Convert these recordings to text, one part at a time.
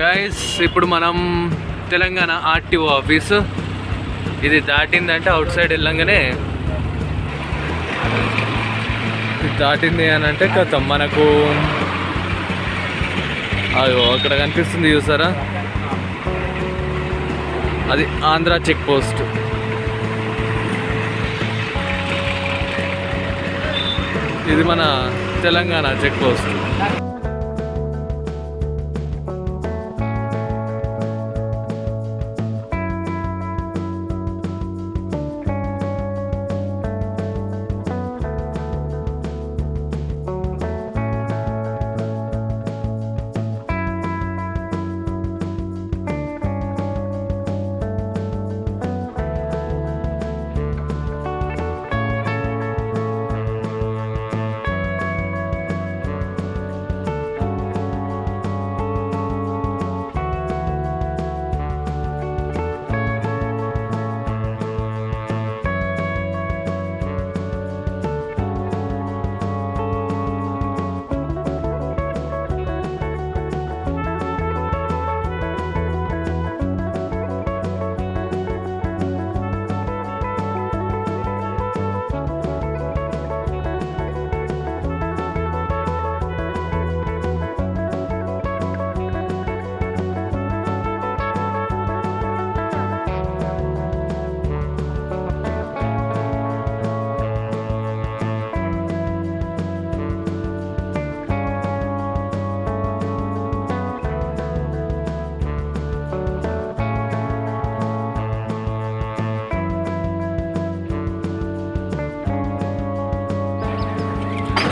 Guys ఇప్పుడు మనం Telangana RTO office. ఇది దాటిందంటే అవుట్ సైడ్ వెళ్ళంగానే ఇది దాటింది అని అంటే కథం. మనకు అదో అక్కడ కనిపిస్తుంది చూసారా? అది ఆంధ్ర చెక్ పోస్ట్. ఇది మన Telangana check post.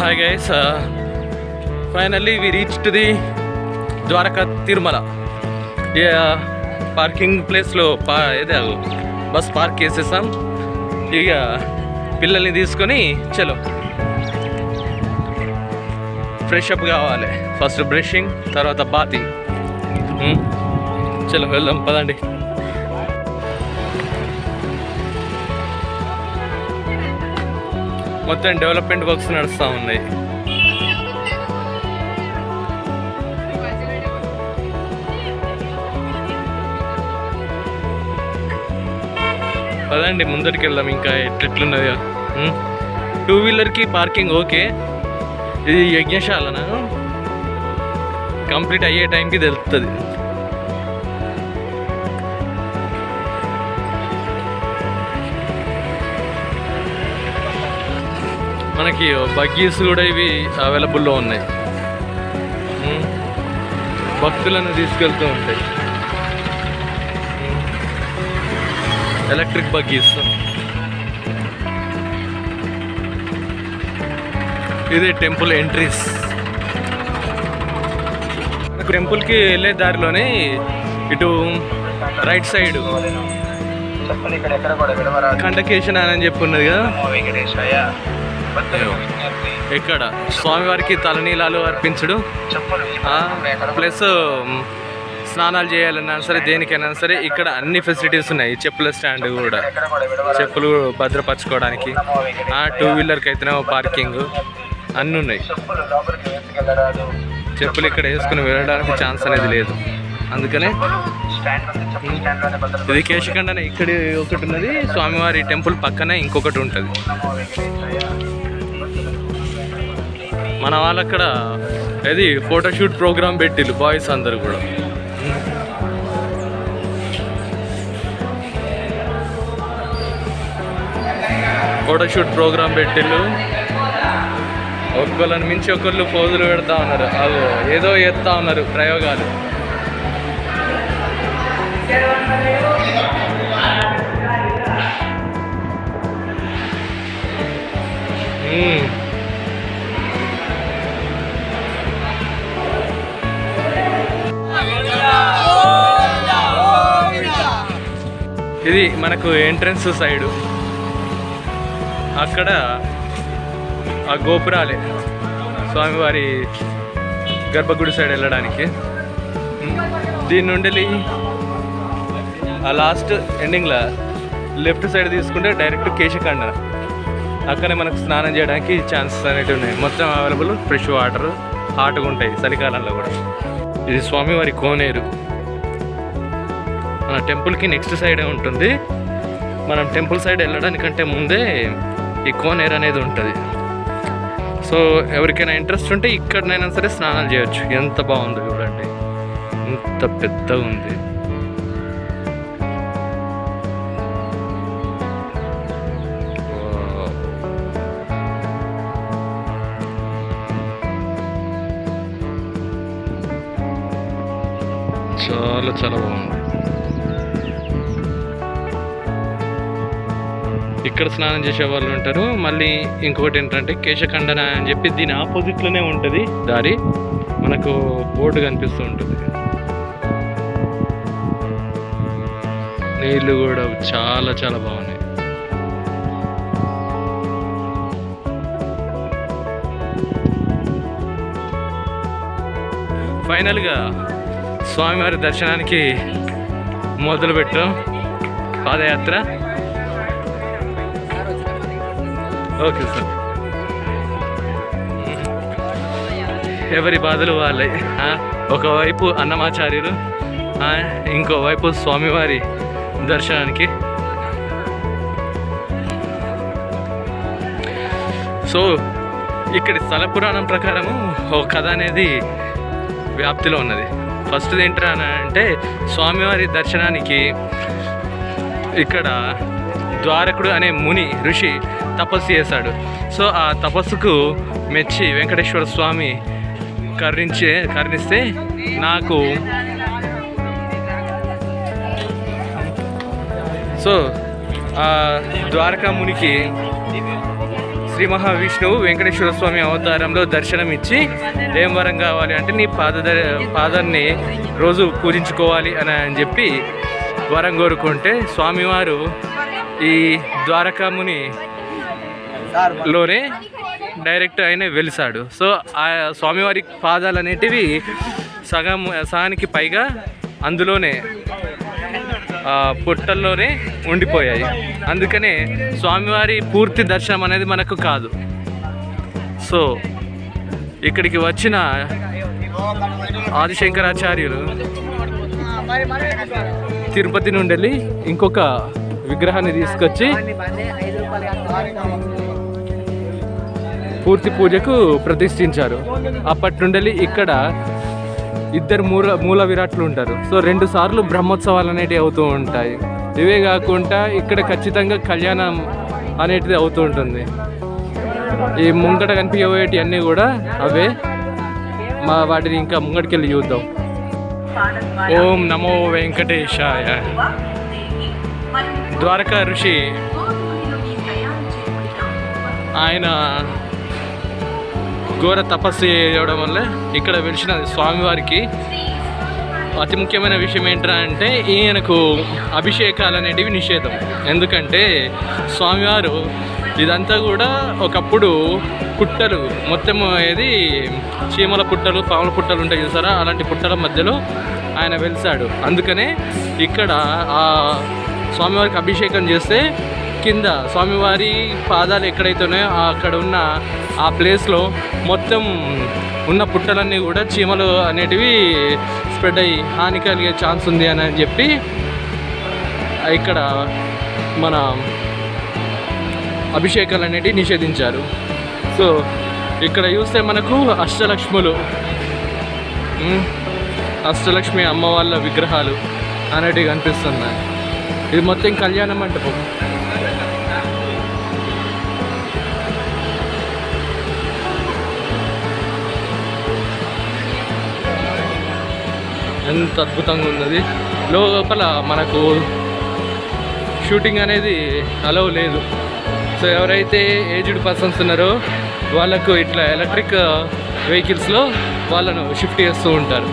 Hi guys finally we reach to the Dwaraka Tirumala parking ప్లేస్లో పా ఏదే బస్ పార్క్ చేసేసాం. ఇక పిల్లల్ని తీసుకొని చలో. ఫ్రెష్ అప్ కావాలి. ఫస్ట్ బ్రషింగ్ తర్వాత బాతింగ్ hmm? చలో వెళ్దాం పదండి. మొత్తం డెవలప్మెంట్ వర్క్స్ నడుస్తూ ఉన్నాయి. పదండి ముందరికి వెళ్దాం. ఇంకా ఎట్లెట్లున్నది టూ వీలర్కి పార్కింగ్ ఓకే. ఇది యజ్ఞశాలనా? కంప్లీట్ అయ్యే టైంకి తెలుస్తుంది మనకి బగ్గీస్ కూడా ఇవి అవైలబుల్లో ఉన్నాయి. భక్తులను తీసుకెళ్తూ ఉంటాయి. Electric buggies. ఇది టెంపుల్ ఎంట్రీస్. టెంపుల్కి వెళ్ళే దారిలోనే ఇటు రైట్ సైడ్. కండకేషన్ అని చెప్పి ఉన్నది కదా? ఇక్కడ స్వామివారికి తలనీలాలు అర్పించడు? ప్లస్ స్నానాలు చేయాలన్నా సరే దేనికైనా సరే ఇక్కడ అన్ని ఫెసిలిటీస్ ఉన్నాయి. చెప్పుల స్టాండ్ కూడా. చెప్పులు భద్రపరచుకోవడానికి. టూ వీలర్కి అయితేనేమో పార్కింగ్. అన్నీ ఉన్నాయి చెప్పులు ఇక్కడ వేసుకుని వెళ్ళడానికి ఛాన్స్ అనేది లేదు. అందుకనే ఇది కేశఖండన. ఇక్కడ ఒకటి ఉన్నది స్వామివారి టెంపుల్ పక్కనే ఇంకొకటి ఉంటుంది. మన వాళ్ళు అక్కడ ఇది ఫోటోషూట్ ప్రోగ్రామ్ పెట్టిల్లు బాయ్స్ అందరు కూడా. ఫోటోషూట్ ప్రోగ్రామ్ పెట్టిల్లు. ఒక్కళ్ళని మించి ఒకళ్ళు పోజులు పెడతా ఉన్నారు. అవి ఏదో ఎత్తా ఉన్నారు ప్రయోగాలు. మ్మ్. ఇది మనకు ఎంట్రన్స్ సైడు. అక్కడ ఆ గోపురాలే. స్వామివారి గర్భగుడి సైడ్ వెళ్ళడానికి. దీని నుండి ఆ లాస్ట్ ఎండింగ్లో లెఫ్ట్ సైడ్ తీసుకుంటే డైరెక్ట్ కేశఖండన అక్కడే మనకు స్నానం చేయడానికి ఛాన్సెస్ అనేవి ఉన్నాయి. మొత్తం అవైలబుల్ ఫ్రెష్ వాటర్ హాట్గా ఉంటాయి చలికాలంలో కూడా. ఇది స్వామివారి కోనేరు. మన టెంపుల్కి నెక్స్ట్ సైడే ఉంటుంది. మనం టెంపుల్ సైడ్ వెళ్ళడానికంటే ముందే ఈ కోనేరు అనేది ఉంటుంది. సో ఎవరికైనా ఇంట్రెస్ట్ ఉంటే ఇక్కడనైనా సరే స్నానాలు చేయొచ్చు. ఎంత బాగుందో చూడండి. ఎంత పెద్దగా ఉంది. చాలా చాలా బాగుంది. ఇక్కడ స్నానం చేసే వాళ్ళు ఉంటారు. మళ్ళీ ఇంకొకటి ఏంటంటే కేశఖండన అని చెప్పి దీని ఆపోజిట్లోనే ఉంటుంది. దారి మనకు బోర్డు కనిపిస్తూ ఉంటుంది. నీళ్ళు కూడా చాలా చాలా బాగున్నాయి. ఫైనల్గా స్వామివారి దర్శనానికి మొదలుపెట్టాం. పాదయాత్ర. Okay sir. ఎవరి బాధలు వాళ్ళే ఒకవైపు అన్నమాచార్యులు ఇంకోవైపు స్వామివారి దర్శనానికి. సో ఇక్కడి స్థల పురాణం ప్రకారము ఒక కథ అనేది వ్యాప్తిలో ఉన్నది. ఫస్ట్ ఏంటరా అంటే స్వామివారి దర్శనానికి ఇక్కడ ద్వారకుడు అనే ముని ఋషి తపస్సు చేశాడు. సో ఆ తపస్సుకు మెచ్చి వెంకటేశ్వర స్వామి కరుణించే కరుణిస్తే నాకు సో ఆ ద్వారకా మునికి శ్రీ మహావిష్ణువు వెంకటేశ్వర స్వామి అవతారంలో దర్శనం ఇచ్చి ఏం వరం కావాలి అంటే నీ పాద పాదాన్ని రోజు పూజించుకోవాలి అని అని చెప్పి వరం కోరుకుంటే స్వామివారు ఈ ద్వారకాముని లోనే డైరెక్ట్ ఆయన వెలిసాడు. సో ఆ స్వామివారి పాదాలు అనేటివి సగం సగానికి పైగా అందులోనే పొట్టల్లోనే పుట్టల్లోనే ఉండిపోయాయి. అందుకనే స్వామివారి పూర్తి దర్శనం అనేది మనకు కాదు. సో ఇక్కడికి వచ్చిన ఆదిశంకరాచార్యులు తిరుపతి నుండి వెళ్ళి ఇంకొక విగ్రహాన్ని తీసుకొచ్చి పూర్తి పూజకు ప్రతిష్ఠించారు. అప్పటి నుండి ఇక్కడ ఇద్దరు మూల మూల విరాట్లు ఉంటారు. సో రెండు సార్లు బ్రహ్మోత్సవాలు అనేటివి అవుతూ ఉంటాయి. ఇవే కాకుండా ఇక్కడ ఖచ్చితంగా కళ్యాణం అనేటిది అవుతూ ఉంటుంది. ఈ ముంగట కనిపించేటి అన్నీ కూడా అవే. మా వాటిని ఇంకా ముంగటికి వెళ్ళి చూద్దాం ఓం నమో వెంకటేశాయ. ద్వారకా ఋషి ఆయన ఘోర తపస్సు చేయడం వల్ల ఇక్కడ వెలిసిన స్వామివారికి అతి ముఖ్యమైన విషయం ఏంట్రా అంటే ఈయనకు అభిషేకాలు అనేటివి నిషేధం. ఎందుకంటే స్వామివారు ఇదంతా కూడా ఒకప్పుడు పుట్టలు. మొత్తం ఏది చీమల పుట్టలు పాముల పుట్టలు ఉంటాయి చూసారా? అలాంటి పుట్టల మధ్యలో ఆయన వెలిసాడు అందుకనే ఇక్కడ ఆ స్వామివారికి అభిషేకం చేస్తే కింద స్వామివారి పాదాలు ఎక్కడైతే ఉన్నాయో అక్కడ ఉన్న ఆ ప్లేస్లో మొత్తం ఉన్న పుట్టలన్నీ కూడా చీమలు అనేటివి స్ప్రెడ్ అయ్యి హాని కలిగే ఛాన్స్ ఉంది అని చెప్పి ఇక్కడ మన అభిషేకాలు అనేటివి నిషేధించారు. సో ఇక్కడ చూస్తే మనకు అష్టలక్ష్ములు. అష్టలక్ష్మి అమ్మ వాళ్ళ విగ్రహాలు అనేటివి కనిపిస్తున్నాయి. ఇది మొత్తం కళ్యాణ మంటపం ఎంత అద్భుతంగా ఉన్నది. లోపల మనకు షూటింగ్ అనేది అలవ్ లేదు. సో ఎవరైతే ఏజ్డ్ పర్సన్స్ ఉన్నారో వాళ్ళకు ఇట్లా ఎలక్ట్రిక్ వెహికల్స్లో వాళ్ళను షిఫ్ట్ చేస్తూ ఉంటారు.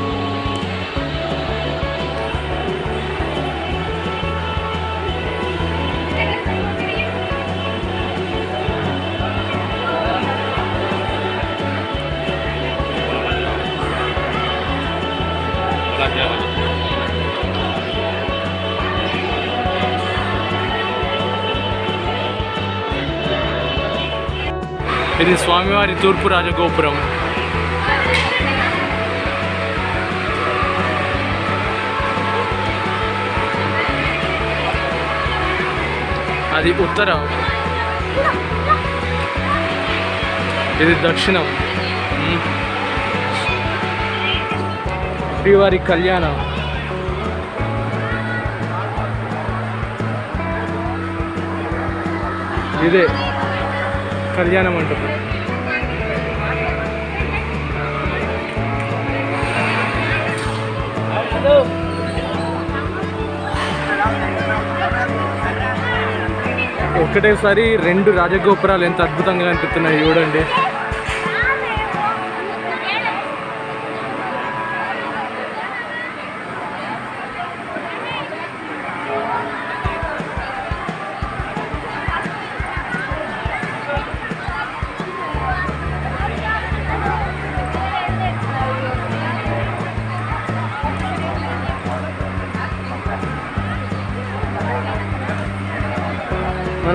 ఇది స్వామివారి తూర్పు రాజగోపురం. అది ఉత్తరం. ఇది దక్షిణం. శ్రీవారి కళ్యాణం. ఇదే కళ్యాణ మంటపం ఒకటేసారి రెండు రాజగోపురాలు ఎంత అద్భుతంగా కనిపిస్తున్నాయి చూడండి.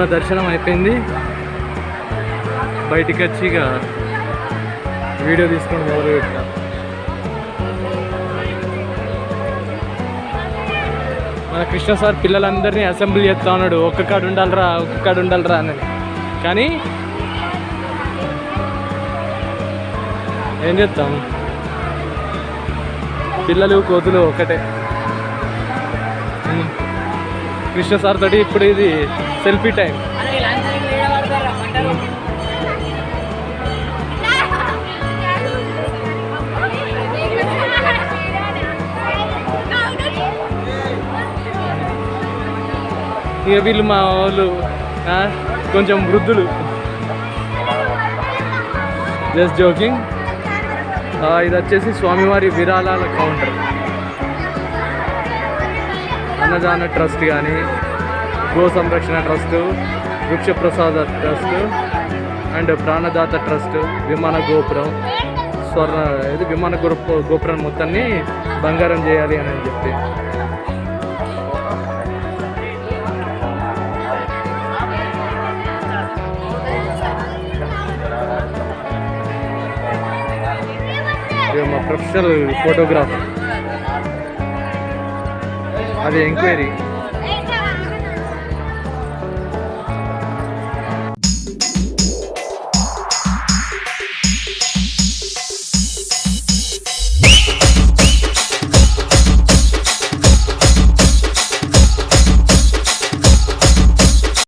మన దర్శనం అయిపోయింది. బయటికి వచ్చి ఇక వీడియో తీసుకొని మొదలు పెట్టాం మన కృష్ణ సార్ పిల్లలందరినీ అసెంబ్లీ చేస్తా ఉన్నాడు. ఒక్క కాడు ఉండాలిరా ఒక్క కాడు ఉండాలిరా అని. కానీ ఏం చేస్తాం? పిల్లలు కోతులు ఒకటే. కృష్ణ సార్ తోటి ఇప్పుడు ఇది సెల్ఫీ టైం. ఇక వీళ్ళు మా వాళ్ళు కొంచెం వృద్ధులు. జస్ట్ జోకింగ్ ఇది వచ్చేసి స్వామివారి విరాళాల కౌంటర్ అన్నదాన ట్రస్ట్ కానీ గో సంరక్షణ ట్రస్ట్ వృక్షప్రసాద ట్రస్ట్ అండ్ ప్రాణదాత ట్రస్ట్ విమాన గోపురం స్వర్ణ ఇది విమాన గోపు గోపురం మొత్తాన్ని బంగారం చేయాలి అని చెప్పి. మా ప్రొఫెషనల్ ఫోటోగ్రాఫర్. అది ఎంక్వైరీ.